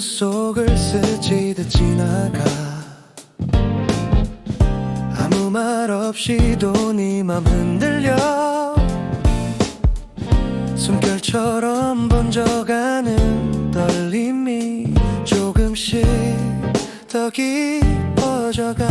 속을 스치듯 지나가. 아무 말 없이도 네맘 흔들려. 숨결처럼 번져가는 떨림이 조금씩 더 깊어져가.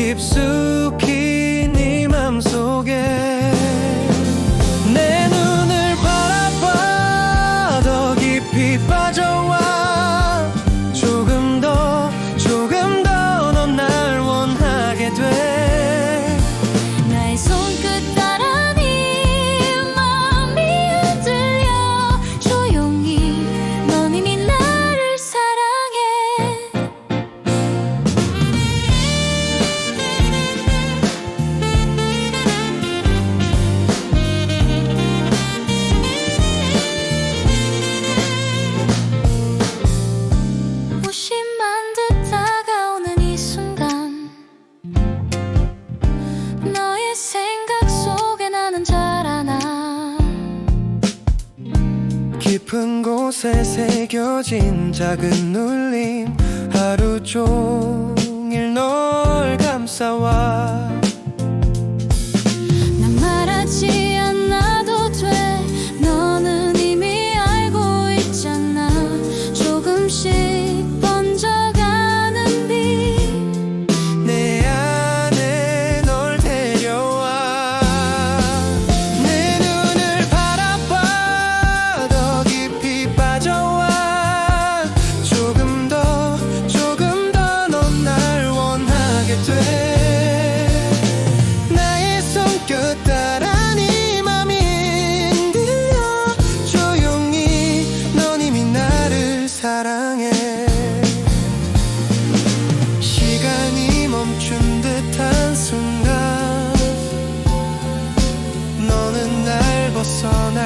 keep soothing. 깊은 곳에 새겨진 작은 울림 하루 종일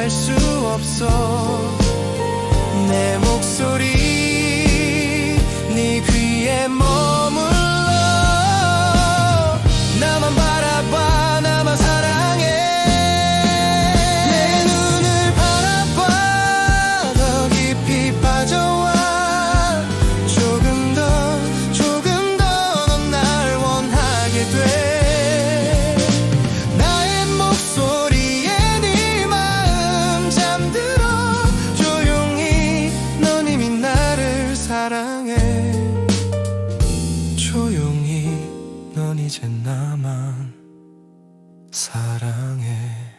알 수 없어. 내 목소리 네 귀에 뭐 이제 나만 사랑해.